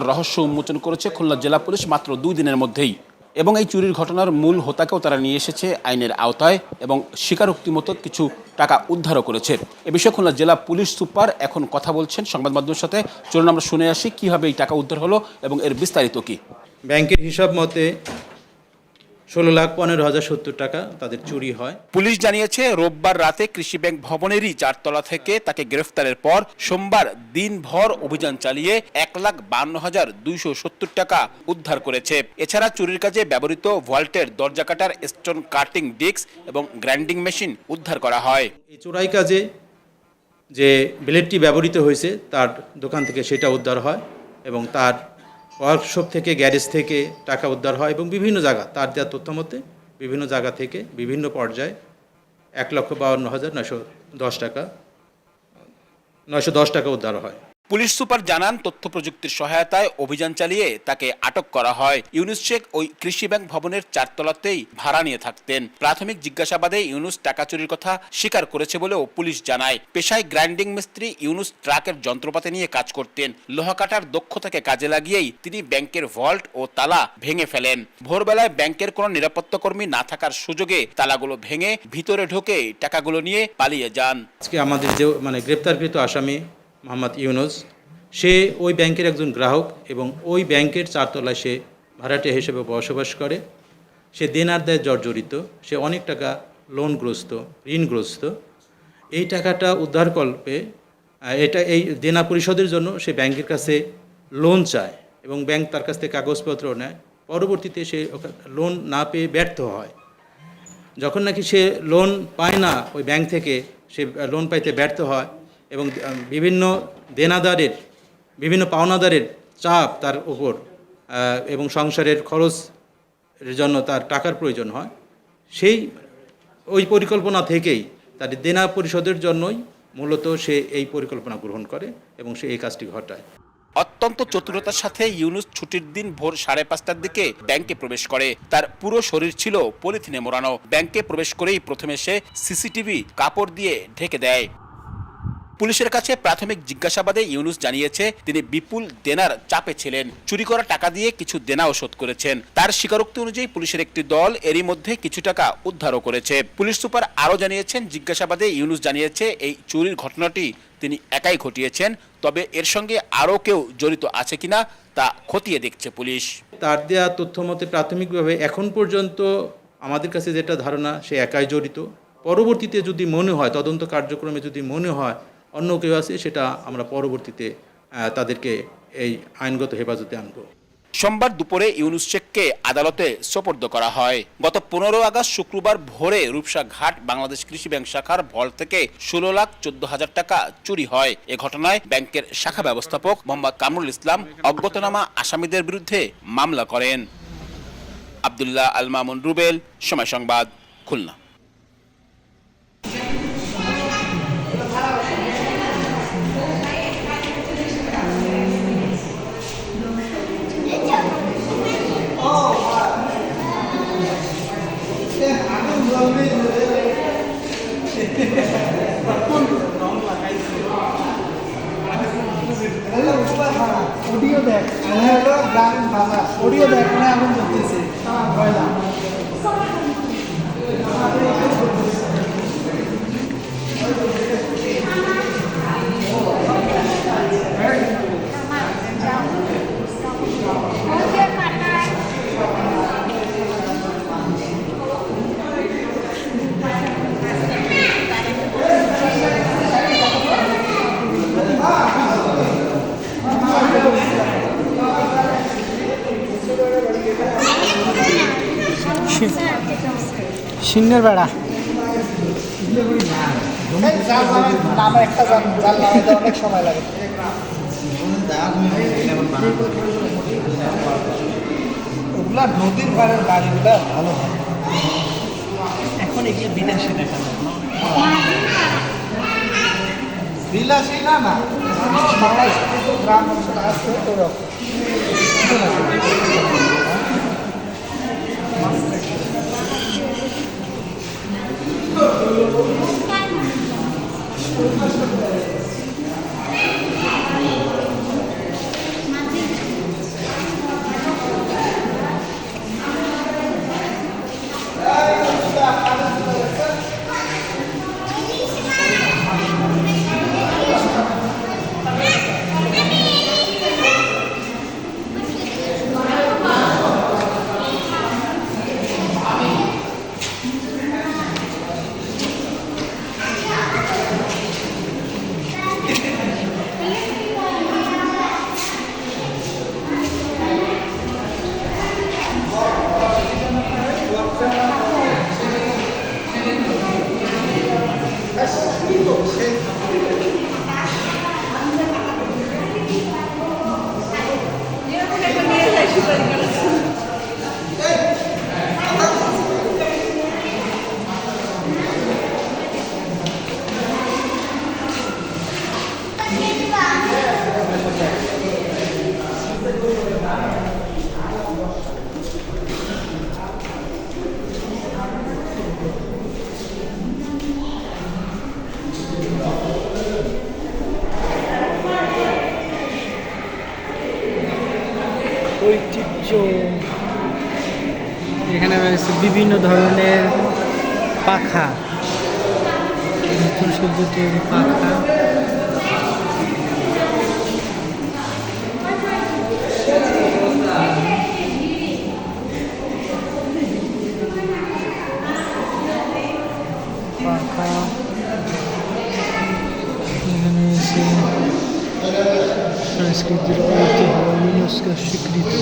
রহস্য উন্মোচন করেছে খুলনা জেলা পুলিশ মাত্র দুই দিনের মধ্যেই। এবং এই চুরির ঘটনার মূল হোতাকেও তারা নিয়ে এসেছে আইনের আওতায় এবং স্বীকারোক্তি মতো কিছু টাকা উদ্ধারও করেছে। এ বিষয়ে খুলনা জেলা পুলিশ সুপার এখন কথা বলছেন সংবাদ মাধ্যমের সাথে। চলুন আমরা শুনে আসি কীভাবে এই টাকা উদ্ধার হলো এবং এর বিস্তারিত কি? ব্যাংকের হিসাব মতে ষোলো লাখ পনেরো হাজার সত্তর টাকা তাদের চুরি হয়। পুলিশ জানিয়েছে রোববার রাতে কৃষি ব্যাংক ভবনেরই চারতলা থেকে তাকে গ্রেফতারের পর সোমবার দিনভর অভিযান চালিয়ে এক লাখ বান্ন হাজার দুইশো সত্তর টাকা উদ্ধার করেছে। এছাড়া চুরির কাজে ব্যবহৃত ভল্টের দরজা কাটার স্টোন কাটিং ডিস্ক এবং গ্রাইন্ডিং মেশিন উদ্ধার করা হয়। এই চোরাই কাজে যে ব্লেডটি ব্যবহৃত হয়েছে তার দোকান থেকে সেটা উদ্ধার হয় এবং তার ওয়ার্কশপ থেকে গ্যারেজ থেকে টাকা উদ্ধার হয় এবং বিভিন্ন জায়গা, তার দেওয়া তথ্য মতে বিভিন্ন জায়গা থেকে বিভিন্ন পর্যায়ে এক লক্ষ বাউন্ন হাজার নয়শো দশ টাকা, নয়শো দশ টাকা উদ্ধার হয়। পুলিশ সুপার জানান, তথ্য প্রযুক্তির সহায়তায় অভিযান চালিয়ে তাকে আটক করা হয়। ইউনুস শেখ ওই কৃষি ব্যাংক ভবনের চারতলাতেই ভাড়া নিয়ে থাকতেন। প্রাথমিক জিজ্ঞাসাবাদে ইউনুস টাকা চুরির কথা স্বীকার করেছে বলেও পুলিশ জানায়। পেশায় গ্রাইন্ডিং মিস্ত্রি ইউনুস ট্রাকের যন্ত্রপাতি নিয়ে কাজ করতেন। লোহা কাটার দক্ষতাকে কাজে লাগিয়েই তিনি ব্যাংকের ভল্ট ও তালা ভেঙে ফেলেন। ভোরবেলায় ব্যাংকের কোনো নিরাপত্তা কর্মী না থাকার সুযোগে তালাগুলো ভেঙে ভিতরে ঢোকে টাকাগুলো নিয়ে পালিয়ে যান। আজকে আমাদের যে মানে গ্রেপ্তারকৃত আসামি মোহাম্মদ ইউনুস, সে ওই ব্যাংকের একজন গ্রাহক এবং ওই ব্যাংকের চারতলায় সে ভাড়াটে হিসেবে বসবাস করে। সে দেনার দেয় জর্জরিত, সে অনেক টাকা লোনগ্রস্ত, ঋণগ্রস্ত। এই টাকাটা উদ্ধারকল্পে এটা এই দেনা পরিশোধের জন্য সে ব্যাংকের কাছে লোন চায় এবং ব্যাংক তার কাছ থেকে কাগজপত্র নেয়। পরবর্তীতে সে লোন না পেয়ে ব্যর্থ হয়। যখন নাকি সে লোন পায় না, ওই ব্যাংক থেকে সে লোন পাইতে ব্যর্থ হয় এবং বিভিন্ন দেনাদারের, বিভিন্ন পাওনাদারের চাপ তার উপর এবং সংসারের খরচের জন্য তার টাকার প্রয়োজন হয়। সেই, ওই পরিকল্পনা থেকেই তার দেনা পরিশোধের জন্যই মূলত সে এই পরিকল্পনা গ্রহণ করে এবং সে এই কাজটি ঘটায়। অত্যন্ত চতুরতার সাথে ইউনুস ছুটির দিন ভোর সাড়ে পাঁচটার দিকে ব্যাংকে প্রবেশ করে। তার পুরো শরীর ছিল পলিথিনে মোড়ানো। ব্যাংকে প্রবেশ করেই প্রথমে সে সিসিটিভি কাপড় দিয়ে ঢেকে দেয়। পুলিশের কাছে প্রাথমিক জিজ্ঞাসাবাদে ইউনুস জানিয়েছে, তিনি বিপুল দেনার চাপে ছিলেন। চুরি করা টাকা দিয়ে কিছু দেনাও শোধ করেছেন। তার স্বীকারোক্তি অনুযায়ী পুলিশের একটি দল এরই মধ্যে কিছু টাকা উদ্ধারও করেছে। পুলিশ সুপার আরও জানিয়েছেন, জিজ্ঞাসাবাদে ইউনুস জানিয়েছে, এই চুরির ঘটনাটি তিনি একাই ঘটিয়েছেন, তবে এর সঙ্গে আরও কেউ জড়িত আছে কিনা তা খতিয়ে দেখছে পুলিশ। তার দেওয়া তথ্য মতে প্রাথমিকভাবে এখন পর্যন্ত আমাদের কাছে যেটা ধারণা, সে একাই জড়িত। পরবর্তীতে যদি মনে হয়, তদন্ত কার্যক্রমে যদি মনে হয় অন্য কেউ আছে, সেটা আমরা পরবর্তীতে তাদেরকে এই আইনগত হেফাজতে আনব। সোমবার দুপুরে ইউনুস শেখকে আদালতে সোপর্দ করা হয়। গত পনেরো আগস্ট শুক্রবার ভোরে রূপসা ঘাট বাংলাদেশ কৃষি ব্যাংক শাখার ভল থেকে ষোলো লাখ চোদ্দ হাজার টাকা চুরি হয়। এ ঘটনায় ব্যাংকের শাখা ব্যবস্থাপক মোহাম্মদ কামরুল ইসলাম অজ্ঞাতনামা আসামিদের বিরুদ্ধে মামলা করেন। আবদুল্লাহ আল মামুন রুবেল, সময় সংবাদ, খুলনা। গ্রামীণ ভাষা অডিও দেখ না এখন করতেছে সিন্নের বেড়া। অনেক সময় লাগে। ওগুলা নদীর পাড়ের বাড়িগুলা ভালো হয়। এখন এগুলো বিদেশে দেখা যায়। বিলাসী না না। গ্রাম অঞ্চলে আছে ওরকম José. ধরনের পাখা নতুন সদ্য তৈরি পাখা পাখা এখানে আছে সংস্কৃতির ঐতিহ্য ইউনেস্কো স্বীকৃতি